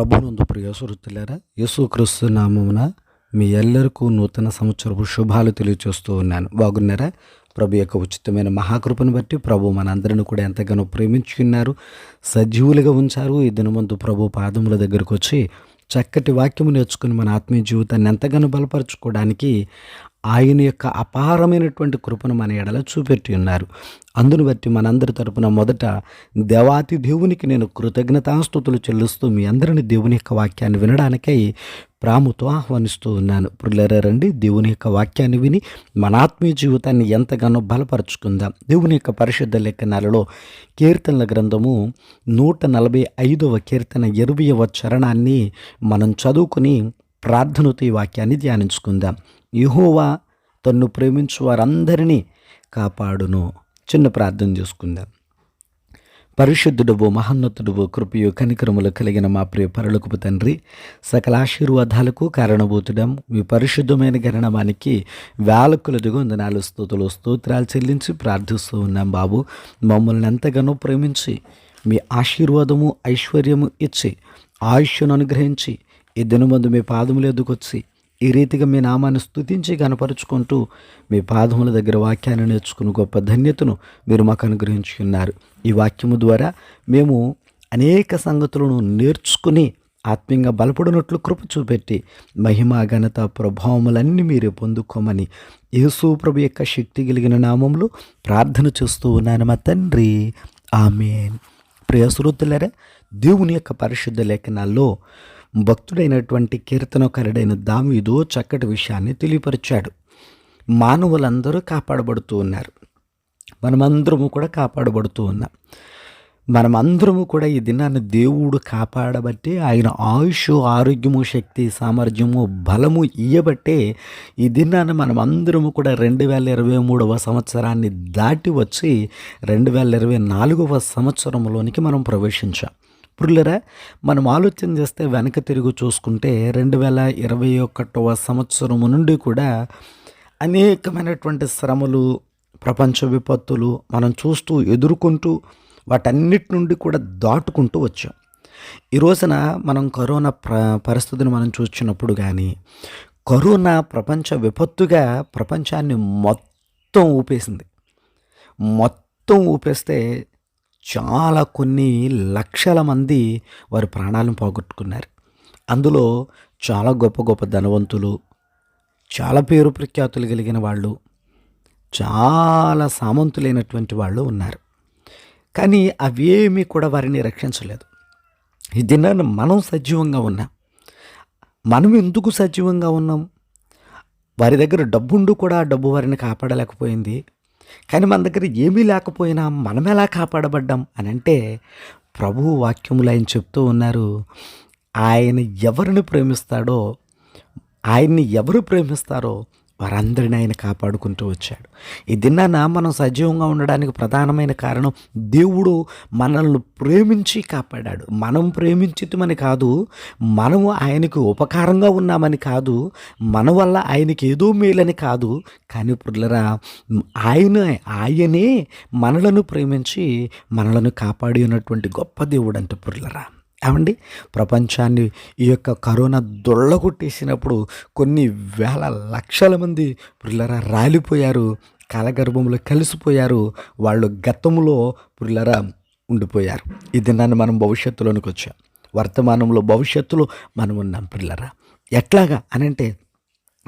ప్రభునందు ప్రియసురుతులారా యేసుక్రీస్తు నామమున మీ ఎల్లరికూ నూతన సంవత్సరపు శుభాలు తెలియచేస్తూ ఉన్నాను. బాగున్నారా? ప్రభు యొక్క ఉచితమైన మహాకృపను బట్టి ప్రభు మనందరిని కూడా ఎంతగానో ప్రేమించుకున్నారు సజీవులుగా ఉంచారు. ఈ దినమందు ప్రభు పాదముల దగ్గరకు వచ్చి చక్కటి వాక్యము నేర్చుకుని మన ఆత్మీయ జీవితాన్ని ఎంతగానో బలపరచుకోవడానికి ఆయన యొక్క అపారమైనటువంటి కృపను మన ఎడల చూపెట్టి ఉన్నారు. అందును బట్టి మనందరి తరపున మొదట దేవాతి దేవునికి నేను కృతజ్ఞతాస్థుతులు చెల్లిస్తూ మీ అందరిని దేవుని యొక్క వాక్యాన్ని వినడానికై ప్రాముతో ఆహ్వానిస్తూ ఉన్నాను. రండి దేవుని యొక్క వాక్యాన్ని విని మన ఆత్మీయ జీవితాన్ని ఎంతగానో బలపరుచుకుందాం. దేవుని యొక్క పరిశుద్ధ లేఖనాలలో కీర్తనల గ్రంథము నూట నలభై ఐదవ కీర్తన ఇరవయవ చరణాన్ని మనం చదువుకుని ప్రార్థనతో ఈ వాక్యాన్ని ధ్యానించుకుందాం. యహోవా తన్ను ప్రేమించు వారందరినీ కాపాడును. చిన్న ప్రార్థన చేసుకుందాం. పరిశుద్ధుడువు మహోన్నతుడువు కృపయు కనికరములు కలిగిన మా ప్రియ పరులకుపు తండ్రి సకల ఆశీర్వాదాలకు కారణభూతుడం. మీ పరిశుద్ధమైన గరణమానికి వేలకులదిగా దిగొందనాలు స్తోతులు స్తోత్రాలు చెల్లించి ప్రార్థిస్తూ ఉన్నాం బాబు. మమ్మల్ని ఎంతగానో ప్రేమించి మీ ఆశీర్వాదము ఐశ్వర్యము ఇచ్చి ఆయుష్ను అనుగ్రహించి ఈ దినమందు మీ పాదములు ఎదుకొచ్చి ఈ రీతిగా మీ నామాన్ని స్థుతించి కనపరుచుకుంటూ మీ పాదముల దగ్గర వాక్యాన్ని నేర్చుకుని గొప్ప ధన్యతను మీరు మాకు అనుగ్రహించుకున్నారు ఈ వాక్యము ద్వారా మేము అనేక సంగతులను నేర్చుకుని ఆత్మీయంగా బలపడినట్లు కృప చూపెట్టి మహిమ ఘనత ప్రభావములన్నీ మీరు పొందుకోమని యేసు ప్రభు యొక్క శక్తి కలిగిన నామంలో ప్రార్థన చేస్తూ ఉన్నాను మా తండ్రి. ఆమెన్. ప్రియశ్రోతులరా దేవుని యొక్క పరిశుద్ధ లేఖనాల్లో భక్తుడైనటువంటి కీర్తనకారుడైన దావీదు చక్కటి విషయాన్ని తెలియపరిచాడు. మానవులందరూ కాపాడబడుతూ ఉన్నారు. మనమందరము కూడా కాపాడబడుతూ ఉన్నాం. మనమందరము కూడా ఈ దినాన్ని దేవుడు కాపాడబట్టి ఆయన ఆయుష్ ఆరోగ్యము శక్తి సామర్థ్యము బలము ఇయ్యబట్టే ఈ దినాన్ని మనమందరము కూడా రెండు వేల ఇరవై మూడవ సంవత్సరాన్ని దాటి వచ్చి రెండు వేల ఇరవై నాలుగవ సంవత్సరంలోనికి మనం ప్రవేశించాం. పురులరా మనం ఆలోచన చేస్తే వెనక తిరిగి చూసుకుంటే రెండు వేల ఇరవై ఒకటవ సంవత్సరము నుండి కూడా అనేకమైనటువంటి శ్రమలు ప్రపంచ విపత్తులు మనం చూస్తూ ఎదుర్కొంటూ వాటన్నిటి నుండి కూడా దాటుకుంటూ వచ్చాం. ఈ రోజున మనం కరోనా ప్ర పరిస్థితిని మనం చూసినప్పుడు కానీ కరోనా ప్రపంచ విపత్తుగా ప్రపంచాన్ని మొత్తం ఊపేసింది. మొత్తం ఊపేస్తే చాలా కొన్ని లక్షల మంది వారి ప్రాణాలను పోగొట్టుకున్నారు. అందులో చాలా గొప్ప గొప్ప ధనవంతులు చాలా పేరు ప్రఖ్యాతులు కలిగిన వాళ్ళు చాలా సామంతులైనటువంటి వాళ్ళు ఉన్నారు. కానీ అవేమీ కూడా వారిని రక్షించలేదు. ఈ దినాన్ని మనం సజీవంగా ఉన్నాం. మనం ఎందుకు సజీవంగా ఉన్నాం? వారి దగ్గర డబ్బుండు కూడా డబ్బు వారిని కాపాడలేకపోయింది. కానీ మన దగ్గర ఏమీ లేకపోయినా మనం ఎలా కాపాడబడ్డాం అని అంటే ప్రభు వాక్యములు ఆయన చెప్తూ ఉన్నారు ఆయన ఎవరిని ప్రేమిస్తాడో ఆయన్ని ఎవరు ప్రేమిస్తారో వారందరిని ఆయన కాపాడుకుంటూ వచ్చాడు. ఈ దినాన మనం సజీవంగా ఉండడానికి ప్రధానమైన కారణం దేవుడు మనల్ని ప్రేమించి కాపాడాడు. మనం ప్రేమించితమని కాదు మనము ఆయనకు ఉపకారంగా ఉన్నామని కాదు మన వల్ల ఆయనకి ఏదో మేలని కాదు. కానీ పుర్లరా ఆయన ఆయనే మనలను ప్రేమించి మనలను కాపాడి ఉన్నటువంటి గొప్ప దేవుడు అంటే పుర్లరా ఏమండి? ప్రపంచాన్ని ఈ యొక్క కరోనా దొళ్ళగొట్టేసినప్పుడు కొన్ని వేల లక్షల మంది పుల్లరా రాలిపోయారు కాలగర్భంలో కలిసిపోయారు వాళ్ళు గతంలో పుల్లరా ఉండిపోయారు. ఇది నన్ను మనం భవిష్యత్తులోనికి వచ్చాం. వర్తమానంలో భవిష్యత్తులో మనం ఉన్నాం పిల్లరా. ఎట్లాగా అనంటే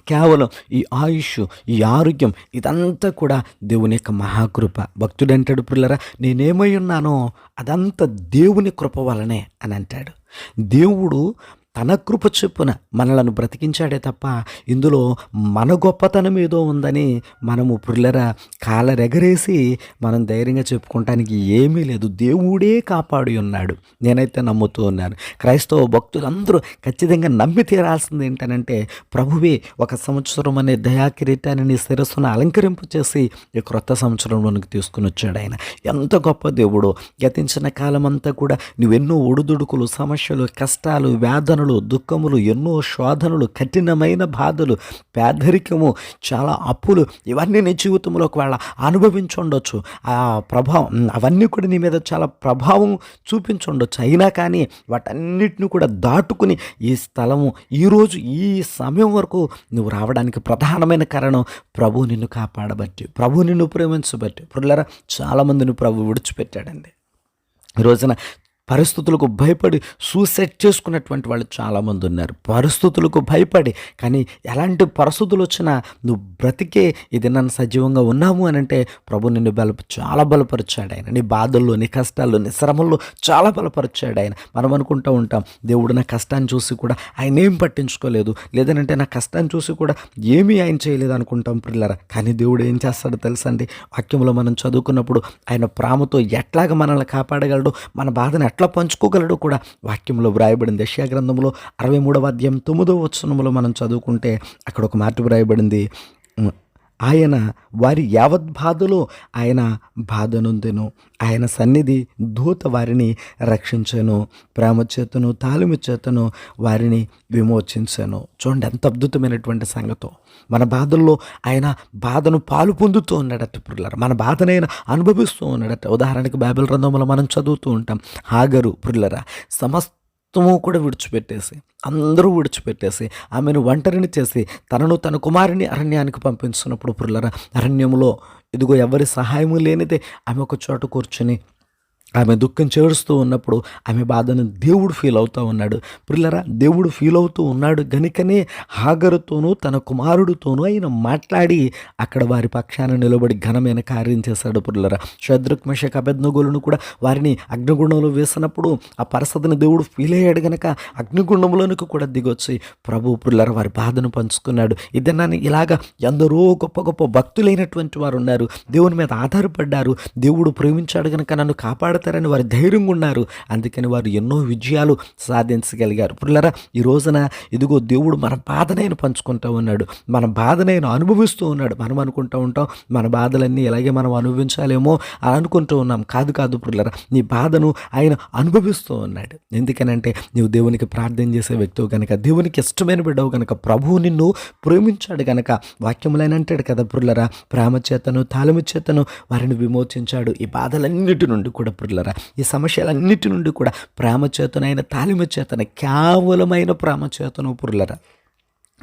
కేవలం ఈ ఆయుష్ ఈ ఆరోగ్యం ఇదంతా కూడా దేవుని యొక్క మహాకృప. భక్తుడు అంటాడు పిల్లరా నేనేమై ఉన్నానో అదంతా దేవుని కృప వలనే అని అంటాడు. దేవుడు తన కృప చొప్పున మనలను బ్రతికించాడే తప్ప ఇందులో మన గొప్పతనం ఏదో ఉందని మనము పుల్లెర కాలరెగరేసి మనం ధైర్యంగా చెప్పుకోవటానికి ఏమీ లేదు. దేవుడే కాపాడి ఉన్నాడు. నేనైతే నమ్ముతూ ఉన్నాను. క్రైస్తవ భక్తులందరూ ఖచ్చితంగా నమ్మి తీరాల్సింది ఏంటనంటే ప్రభువే ఒక సంవత్సరం అనే దయాకిరీటాన్ని నీ శిరస్సును అలంకరింపు చేసి ఈ క్రొత్త సంవత్సరంలోనికి తీసుకుని వచ్చాడు ఆయన. ఎంత గొప్ప దేవుడు. గతించిన కాలం అంతా కూడా నువ్వెన్నో ఒడుదుడుకులు సమస్యలు కష్టాలు వేదనలు వేదనలు దుఃఖములు ఎన్నో శోధనలు కఠినమైన బాధలు పేదరికము చాలా అప్పులు ఇవన్నీ నీ జీవితంలో ఒకవేళ అనుభవించుండొచ్చు ఆ ప్రభావం అవన్నీ కూడా నీ మీద చాలా ప్రభావం చూపించుండొచ్చు అయినా కానీ వాటన్నిటిని కూడా దాటుకుని ఈ స్థలము ఈరోజు ఈ సమయం వరకు నువ్వు రావడానికి ప్రధానమైన కారణం ప్రభు నిన్ను కాపాడబట్టి ప్రభు నిన్ను ప్రేమించబట్టి. ఇప్పుడు చాలామందిని ప్రభు విడిచిపెట్టాడండి. ఈ రోజున పరిస్థితులకు భయపడి సూసైడ్ చేసుకున్నటువంటి వాళ్ళు చాలామంది ఉన్నారు. పరిస్థితులకు భయపడి కానీ ఎలాంటి పరిస్థితులు వచ్చినా నువ్వు బ్రతికే ఇది నన్ను సజీవంగా ఉన్నాము అని అంటే ప్రభు నిన్ను బల చాలా బలపరిచాడు ఆయన. నీ బాధల్లో నీ కష్టాల్లో నీ శ్రమల్లో చాలా బలపరిచాడు ఆయన. మనం అనుకుంటూ ఉంటాం దేవుడు నా కష్టాన్ని చూసి కూడా ఆయన ఏం పట్టించుకోలేదు. లేదనంటే నా కష్టాన్ని చూసి కూడా ఏమీ ఆయన చేయలేదు అనుకుంటాం పిల్లరా. కానీ దేవుడు ఏం చేస్తాడో తెలుసండి వాక్యంలో మనం చదువుకున్నప్పుడు ఆయన ప్రాముతో ఎట్లాగ మనల్ని కాపాడగలడు మన బాధను ఎట్లా పంచుకోగలడు కూడా. వాక్యంలో వ్రాయబడింది యెషయా గ్రంథంలో అరవై మూడవ అధ్యాయం తొమ్మిదవ వచనంలో మనం చదువుకుంటే అక్కడ ఒక మాట వ్రాయబడింది. ఆయన వారి యావత్ బాధలో ఆయన బాధనుందెను. ఆయన సన్నిధి దూత వారిని రక్షించాను. ప్రేమ చేతను తాలిమి చేతను వారిని విమోచించాను. చూడండి ఎంత అద్భుతమైనటువంటి సంగతో. మన బాధల్లో ఆయన బాధను పాలు పొందుతూ ఉన్నాడట పురులారా మన బాధనైనా అనుభవిస్తూ ఉన్నాడట. ఉదాహరణకి బైబిల్ గ్రంథంలో మనం చదువుతూ ఉంటాం. హాగరు పురులరా మొత్తము కూడా విడిచిపెట్టేసి అందరూ విడిచిపెట్టేసి ఆమెను ఒంటరిని చేసి తనను తన కుమారుని అరణ్యానికి పంపించినప్పుడు పురులరా అరణ్యంలో ఇదిగో ఎవరి సహాయము లేనిదే ఆమె ఒక చోట కూర్చుని ఆమె దుఃఖం చేరుస్తూ ఉన్నప్పుడు ఆమె బాధను దేవుడు ఫీల్ అవుతూ ఉన్నాడు. పిల్లరా దేవుడు ఫీల్ అవుతూ ఉన్నాడు గనుకనే హాగరుతోనూ తన కుమారుడితోనూ ఆయన మాట్లాడి అక్కడ వారి పక్షాన నిలబడి ఘనమైన కార్యం చేశాడు పిల్లరా శద్రుక్ మెషక్ కూడా వారిని అగ్నిగుండంలో వేసినప్పుడు ఆ పరిస్థితిని దేవుడు ఫీల్ అయ్యాడు గనక అగ్నిగుండంలోనికి కూడా దిగొచ్చి ప్రభు పిల్లర వారి బాధను పంచుకున్నాడు. ఇదన్నాను ఇలాగ ఎందరో గొప్ప గొప్ప భక్తులైనటువంటి వారు ఉన్నారు. దేవుని మీద ఆధారపడ్డారు. దేవుడు ప్రేమించాడు గనక నన్ను కాపాడతారని వారు ధైర్యంగా ఉన్నారు. అందుకని వారు ఎన్నో విజయాలు సాధించగలిగారు. పుల్లరా ఈ రోజున ఇదిగో దేవుడు మన బాధనైనా పంచుకుంటూ ఉన్నాడు. మన బాధనైనా అనుభవిస్తూ ఉన్నాడు. మనం అనుకుంటూ ఉంటాం మన బాధలన్నీ ఇలాగే మనం అనుభవించాలేమో అని అనుకుంటూ ఉన్నాం. కాదు కాదు పుల్లరా నీ బాధను ఆయన అనుభవిస్తూ ఉన్నాడు. ఎందుకనంటే నీవు దేవునికి ప్రార్థన చేసే వ్యక్తివు కనుక దేవునికి ఇష్టమైన బిడ్డవు కనుక ప్రభువు నిన్ను ప్రేమించాడు కనుక వాక్యములైన అంటాడు కదా పుల్లరా ప్రేమ చేతను తాళము చేతను వారిని విమోచించాడు. ఈ బాధలన్నిటి నుండి కూడా పుల్లరా ఈ సమస్యలన్నిటి నుండి కూడా ప్రేమ చేతనైన చేతన కేవలమైన ప్రేమ చేతను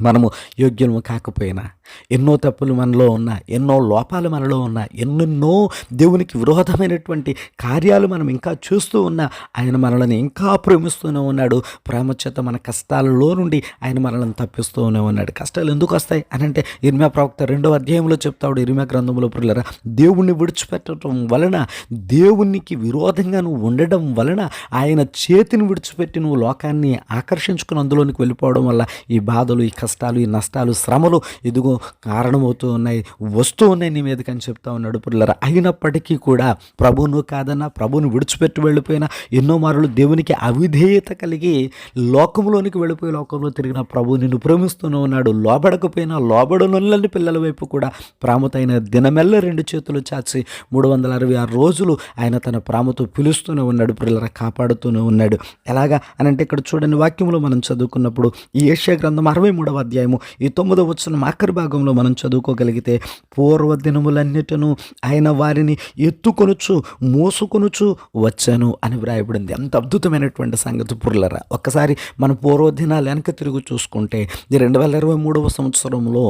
మనము యోగ్యము కాకపోయినా ఎన్నో తప్పులు మనలో ఉన్న ఎన్నో లోపాలు మనలో ఉన్న ఎన్నెన్నో దేవునికి విరోధమైనటువంటి కార్యాలు మనం ఇంకా చూస్తూ ఉన్నా ఆయన మనల్ని ఇంకా ప్రేమిస్తూనే ఉన్నాడు. ప్రేమ చేత మన కష్టాలలో నుండి ఆయన మనల్ని తప్పిస్తూనే ఉన్నాడు. కష్టాలు ఎందుకు వస్తాయి? అని అంటే ఇరిమా ప్రవక్త రెండో అధ్యాయంలో చెప్తాడు ఇరిమా గ్రంథంలో పిల్లరా దేవుణ్ణి విడిచిపెట్టడం వలన దేవునికి విరోధంగా నువ్వు ఉండడం వలన ఆయన చేతిని విడిచిపెట్టి నువ్వు లోకాన్ని ఆకర్షించుకుని అందులోనికి వెళ్ళిపోవడం వల్ల ఈ బాధలు ఈ కష్టాలు ఈ నష్టాలు శ్రమలు ఇదిగో కారణమవుతూ ఉన్నాయి వస్తూ ఉన్నాయి నీ మీదకి అని చెప్తా ఉన్నాడు పుల్లర. అయినప్పటికీ కూడా ప్రభును కాదన్నా ప్రభును విడిచిపెట్టి వెళ్ళిపోయినా ఎన్నో మారులు దేవునికి అవిధేయత కలిగి లోకంలోనికి వెళ్ళిపోయి లోకంలో తిరిగిన ప్రభు నిన్ను ప్రేమిస్తూనే ఉన్నాడు. లోబడకపోయినా లోబడనులని పిల్లల వైపు కూడా ప్రాముతైన దినమెల్ల రెండు చేతులు చాచి మూడు వందల అరవై ఆరు రోజులు ఆయన తన ప్రాముతో పిలుస్తూనే ఉన్నాడు పిల్లల కాపాడుతూనే ఉన్నాడు. ఎలాగా అని అంటే ఇక్కడ చూడండి వాక్యంలో మనం చదువుకున్నప్పుడు ఈ ఏషియా గ్రంథం అరవై మూడవ అధ్యాయము ఈ తొమ్మిదవ వచ్చిన ఆఖరి మార్గంలో మనం చదువుకోగలిగితే పూర్వ దినములన్నిటిను ఆయన వారిని ఎత్తుకొనుచు మోసుకొనుచు వచ్చాను అని వ్రాయబడింది. అంత అద్భుతమైనటువంటి సంగతి పుర్లరా. ఒక్కసారి మన పూర్వదినాలు వెనక తిరిగి చూసుకుంటే ఈ రెండు వేల ఇరవై మూడవ సంవత్సరంలో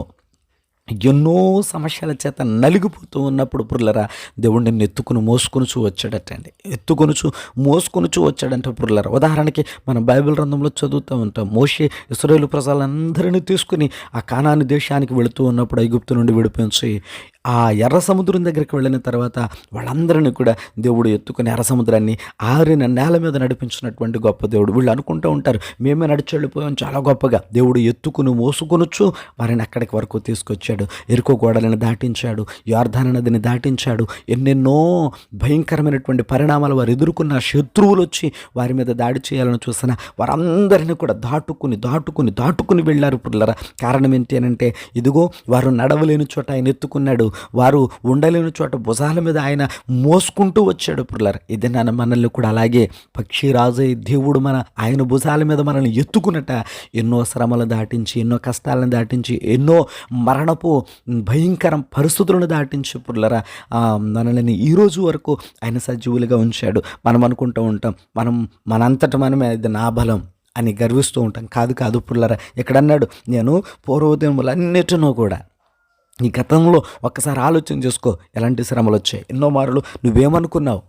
ఎన్నో సమస్యల చేత నలిగిపోతూ ఉన్నప్పుడు పుర్లరా దేవుడు నిన్ను ఎత్తుకుని మోసుకొనుచు వచ్చాడటండి. ఎత్తుకొనుచు మోసుకొనుచు వచ్చాడంటే పుర్లరా. ఉదాహరణకి మనం బైబిల్ గ్రంథంలో చదువుతూ ఉంటాం. మోషే ఇస్రాయేల్ ప్రజలందరినీ తీసుకుని ఆ కానాను దేశానికి వెళుతూ ఉన్నప్పుడు ఐగుప్తు నుండి విడిపించి ఆ ఎర్ర సముద్రం దగ్గరికి వెళ్ళిన తర్వాత వాళ్ళందరినీ కూడా దేవుడు ఎత్తుకుని ఎర్ర సముద్రాన్ని ఆరిన నేల మీద నడిపించినటువంటి గొప్ప దేవుడు. వీళ్ళు అనుకుంటూ ఉంటారు మేమే నడిచి వెళ్ళిపోయాం చాలా గొప్పగా. దేవుడు ఎత్తుకుని మోసుకొనొచ్చు వారిని అక్కడికి వరకు తీసుకొచ్చాడు. దాటించాడు. ఎరుకో గోడలను దాటించాడు. యార్ధాన నదిని దాటించాడు. ఎన్నెన్నో భయంకరమైనటువంటి పరిణామాలు వారు ఎదుర్కొన్న శత్రువులు వచ్చి వారి మీద దాడి చేయాలని చూసిన వారందరినీ కూడా దాటుకుని దాటుకుని దాటుకుని వెళ్ళారు పుల్లరా. కారణం ఏంటి అనంటే ఇదిగో వారు నడవలేని చోట ఆయన ఎత్తుకున్నాడు. వారు ఉండలేని చోట భుజాల మీద ఆయన మోసుకుంటూ వచ్చాడు పుల్లరా. ఇది నన్ను మనల్ని కూడా అలాగే పక్షిరాజయ్య దేవుడు మన ఆయన భుజాల మీద మనల్ని ఎత్తుకున్నట. ఎన్నో శ్రమలు దాటించి ఎన్నో కష్టాలను దాటించి ఎన్నో మరణపు భయంకరం పరిస్థితులను దాటించి పుల్లరా. మనల్ని ఈ రోజు వరకు ఆయన సజీవులుగా ఉంచాడు. మనం అనుకుంటూ ఉంటాం మనం మనంతట మనమే ఇది నా బలం అని గర్విస్తూ ఉంటాం. కాదు కాదు పుల్లరా ఎక్కడన్నాడు? నేను పూర్వోదయములన్నిటినో కూడా. ఈ గతంలో ఒక్కసారి ఆలోచన చేసుకో ఎలాంటి శ్రమలు వచ్చాయి? ఎన్నో మారులు నువ్వేమనుకున్నావు?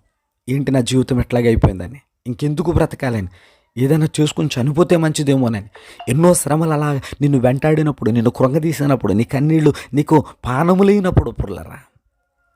ఏంటి నా జీవితం ఎట్లాగైపోయిందని? ఇంకెందుకు బ్రతకాలని? ఏదైనా చేసుకుని చనిపోతే మంచిదేమోనని ఎన్నో శ్రమలు అలా నిన్ను వెంటాడినప్పుడు నిన్ను కృంగదీసినప్పుడు నీ కన్నీళ్ళు నీకు పానములైనప్పుడు పుర్లరా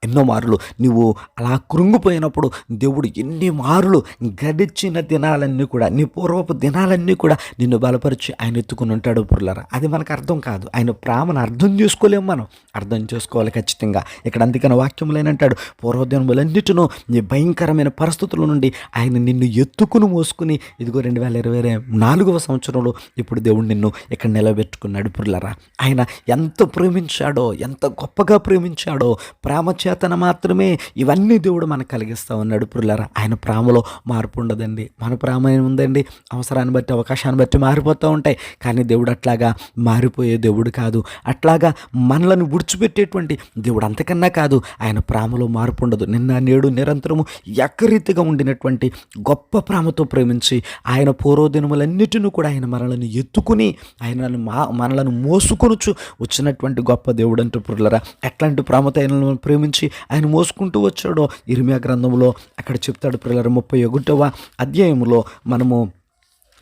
ఎన్నో మారులు నువ్వు అలా కృంగిపోయినప్పుడు దేవుడు ఎన్ని మారులు గడిచిన దినాలన్నీ కూడా నీ పూర్వపు దినాలన్నీ కూడా నిన్ను బలపరిచి ఆయన ఎత్తుకుని ఉంటాడు పుర్లరా అది మనకు అర్థం కాదు. ఆయన ప్రేమను అర్థం చేసుకోలేము మనం. అర్థం చేసుకోవాలి ఖచ్చితంగా. ఇక్కడ అందుకని వాక్యములు అంటాడు పూర్వదినములన్నిటినూ నీ భయంకరమైన పరిస్థితుల నుండి ఆయన నిన్ను ఎత్తుకుని మోసుకుని ఇదిగో రెండు వేల ఇరవై నాలుగవ సంవత్సరంలో ఇప్పుడు దేవుడు నిన్ను ఇక్కడ నిలబెట్టుకున్నాడు పుర్లరా ఆయన ఎంత ప్రేమించాడో ఎంత గొప్పగా ప్రేమించాడో ప్రేమ చేతన మాత్రమే ఇవన్నీ దేవుడు మనకు కలిగిస్తూ ఉన్నాడు పుర్లరా. ఆయన ప్రేమలో మార్పు ఉండదండి. మన ప్రేమ ఉందండి? అవసరాన్ని బట్టి అవకాశాన్ని బట్టి మారిపోతూ ఉంటాయి. కానీ దేవుడు అట్లాగా మారిపోయే దేవుడు కాదు. అట్లాగా మనలను విడిచిపెట్టేటువంటి దేవుడు అంతకన్నా కాదు. ఆయన ప్రేమలో మార్పు ఉండదు. నిన్న నేడు నిరంతరము ఏకరీతిగా ఉండినటువంటి గొప్ప ప్రేమతో ప్రేమించి ఆయన పూర్వదినములన్నిటిని కూడా ఆయన మనలను ఎత్తుకుని ఆయన మా మనలను మోసుకొనుచు వచ్చినటువంటి గొప్ప దేవుడు అంటూ పుర్లరా ఎట్లాంటి ప్రేమతో ఆయనను ప్రేమించి ఆయన మోసుకుంటూ వచ్చాడో. ఇరిమియా గ్రంథంలో అక్కడ చెప్తాడు పిల్లల ముప్పై ఒకటవ అధ్యాయంలో మనము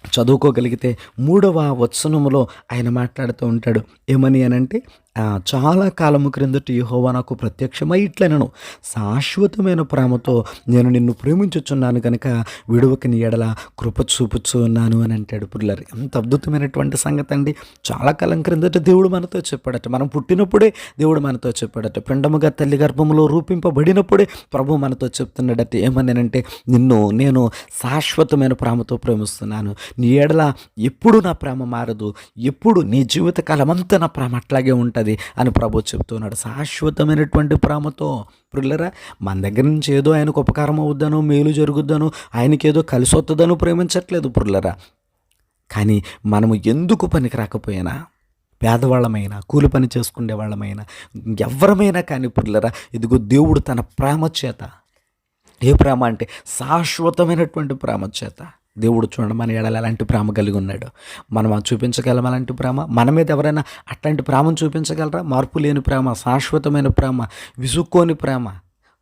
చదువుకోగలిగితే మూడవ వచనములో ఆయన మాట్లాడుతూ ఉంటాడు. ఏమని అనంటే అంటే చాలా కాలము క్రిందట యహోవా నాకు ప్రత్యక్షమై ఇట్లనను. శాశ్వతమైన ప్రేమతో నేను నిన్ను ప్రేమించుచున్నాను కనుక విడువకి నీ ఎడల కృప చూపుచు ఉన్నాను అని అంటాడు పుల్లర్. ఎంత అద్భుతమైనటువంటి సంగతి అండి. చాలా కాలం క్రిందట దేవుడు మనతో చెప్పాడట. మనం పుట్టినప్పుడే దేవుడు మనతో చెప్పాడట. పిండముగా తల్లి గర్భంలో రూపింపబడినప్పుడే ప్రభు మనతో చెప్తున్నాడట. ఏమన్నానంటే నిన్ను నేను శాశ్వతమైన ప్రేమతో ప్రేమిస్తున్నాను. నీ ఎడల ఎప్పుడు నా ప్రేమ మారదు. ఎప్పుడు నీ జీవితకాలం అంతా నా ప్రేమ అట్లాగే ఉంటుంది. అని ప్రభు చెప్తున్నాడు. శాశ్వతమైనటువంటి ప్రేమతో ప్రిల్లరా మన దగ్గర నుంచి ఏదో ఆయనకు ఉపకారం అవుద్దనో మేలు జరుగుద్దనో ఆయనకేదో కలిసి వస్తుందనో ప్రేమించట్లేదు పుల్లరా కానీ మనము ఎందుకు పనికి రాకపోయినా పేదవాళ్ళమైనా కూలి పని చేసుకునే వాళ్ళమైనా ఎవరమైనా కానీ పుల్లరా ఇదిగో దేవుడు తన ప్రేమ చేత ఏ ప్రేమ అంటే శాశ్వతమైనటువంటి ప్రేమ చేత దేవుడు చూడండి మన ఎడల ప్రేమ కలిగి ఉన్నాడు. మనం అది చూపించగలం అలాంటి ప్రేమ? మన మీద ఎవరైనా అట్లాంటి ప్రేమను చూపించగలరా? మార్పు లేని ప్రేమ శాశ్వతమైన ప్రేమ విసుక్కోని ప్రేమ.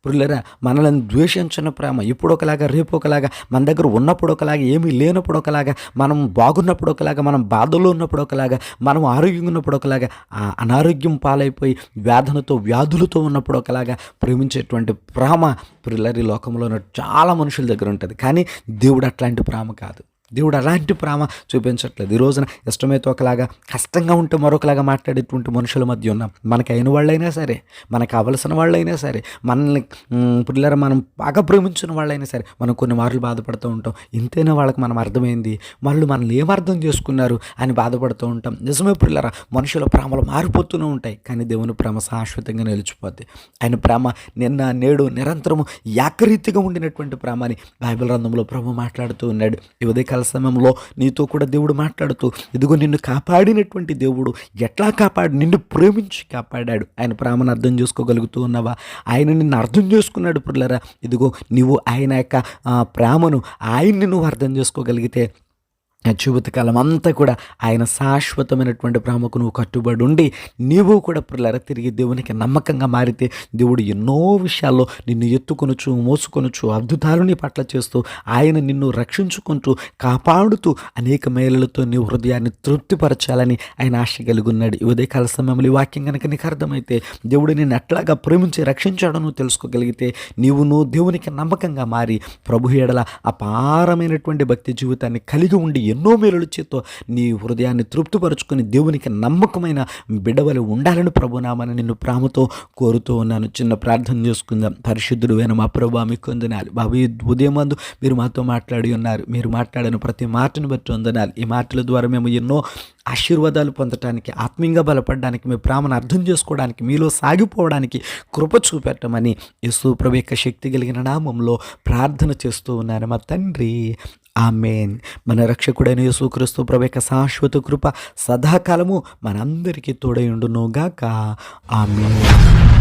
పురులరా మనల్ని ద్వేషించిన ప్రేమ ఇప్పుడు ఒకలాగా రేపు ఒకలాగా మన దగ్గర ఉన్నప్పుడు ఒకలాగా ఏమీ లేనప్పుడు ఒకలాగా మనం బాగున్నప్పుడు ఒకలాగా మనం బాధలో ఉన్నప్పుడు ఒకలాగా మనం ఆరోగ్యంగా ఉన్నప్పుడు ఒకలాగా ఆ అనారోగ్యం పాలైపోయి వ్యాధులతో వ్యాధులతో ఉన్నప్పుడు ఒకలాగా ప్రేమించేటువంటి ప్రేమ పురులరి లోకంలో ఉన్న చాలా మనుషుల దగ్గర ఉంటుంది. కానీ దేవుడు అట్లాంటి ప్రేమ కాదు. దేవుడు అలాంటి ప్రేమ చూపించట్లేదు. ఈ రోజున ఇష్టమైతే ఒకలాగా కష్టంగా ఉంటే మరొకలాగా మాట్లాడేటువంటి మనుషుల మధ్య ఉన్నాం మనకి అయిన వాళ్ళైనా సరే మనకు అవలసిన వాళ్ళైనా సరే మనల్ని మ్, మనం బాగా ప్రేమించిన వాళ్ళైనా సరే మనం కొన్ని మార్లు బాధపడుతూ ఉంటాం. ఇంతేనా వాళ్ళకి మనం అర్థమైంది వాళ్ళు మనల్ని ఏం అర్థం చేసుకున్నారు అని బాధపడుతూ ఉంటాం. నిజమే పిల్లరా మనుషుల ప్రేమలు మారిపోతూనే ఉంటాయి కానీ దేవుని ప్రేమ శాశ్వతంగా నిలిచిపోద్ది. ఆయన ప్రేమ నిన్న నేడు నిరంతరము ఏకరీతిగా ఉండినటువంటి ప్రేమ అని బైబిల్ రంధంలో ప్రభు మాట్లాడుతూ ఉన్నాడు. ఈ ఉదయకాల సమయంలో నీతో కూడా దేవుడు మాట్లాడుతూ ఇదిగో నిన్ను కాపాడినటువంటి దేవుడు ఎట్లా కాపాడు? నిన్ను ప్రేమించి కాపాడాడు. ఆయన ప్రేమను అర్థం చేసుకోగలుగుతూ ఉన్నావా? ఆయన నిన్ను అర్థం చేసుకున్నాడు పిల్లరా. ఇదిగో నీవు ఆయన యొక్క ప్రేమను ఆయన్ని నువ్వు అర్థం చేసుకోగలిగితే జీవితకాలం అంతా కూడా ఆయన శాశ్వతమైనటువంటి ప్రేమకు నువ్వు కట్టుబడి ఉండి నీవు కూడా పిల్లర తిరిగి దేవునికి నమ్మకంగా మారితే దేవుడు ఎన్నో విషయాల్లో నిన్ను ఎత్తుకొనొచ్చు మోసుకొనొచ్చు అద్భుతాలు నీ పట్ల చేస్తూ ఆయన నిన్ను రక్షించుకుంటూ కాపాడుతూ అనేక మేలులతో నీ హృదయాన్ని తృప్తిపరచాలని ఆయన ఆశ కలిగి ఉన్నాడు ఈ ఉదయకాల సమయంలో ఈ వాక్యం కనుక నీకు అర్థమైతే దేవుడు నిన్ను ఎట్లాగా ప్రేమించి రక్షించాడో నువ్వు తెలుసుకోగలిగితే నీవు నువ్వు దేవునికి నమ్మకంగా మారి ప్రభు ఎడల అపారమైనటువంటి భక్తి జీవితాన్ని కలిగి ఉండి ఎన్నో మేలుల చేతో నీ హృదయాన్ని తృప్తిపరుచుకొని దేవునికి నమ్మకమైన బిడవలు ఉండాలని ప్రభునామని నిన్ను ప్రేమతో కోరుతూ ఉన్నాను. చిన్న ప్రార్థన చేసుకుందాం. పరిశుద్ధుడు అయిన మా ప్రభు మీకు వందనాలు. బాబు ఈ ఉదయం మందు మీరు మాతో మాట్లాడి ఉన్నారు. మీరు మాట్లాడిన ప్రతి మాటను బట్టి వందనాలు. ఈ మాటల ద్వారా మేము ఎన్నో ఆశీర్వాదాలు పొందటానికి ఆత్మీయంగా బలపడడానికి మీ ప్రేమను అర్థం చేసుకోవడానికి మీలో సాగిపోవడానికి కృప చూపెట్టమని యేసు ప్రభు యొక్క శక్తి కలిగిన నామంలో ప్రార్థన చేస్తూ ఉన్నాను. మా తండ్రి ఆమెన్. మన రక్షకుడైన యేసుక్రీస్తు ప్రభు యొక్క శాశ్వత కృప సదాకాలము మనందరికీ తోడై ఉండును ఆమెన్.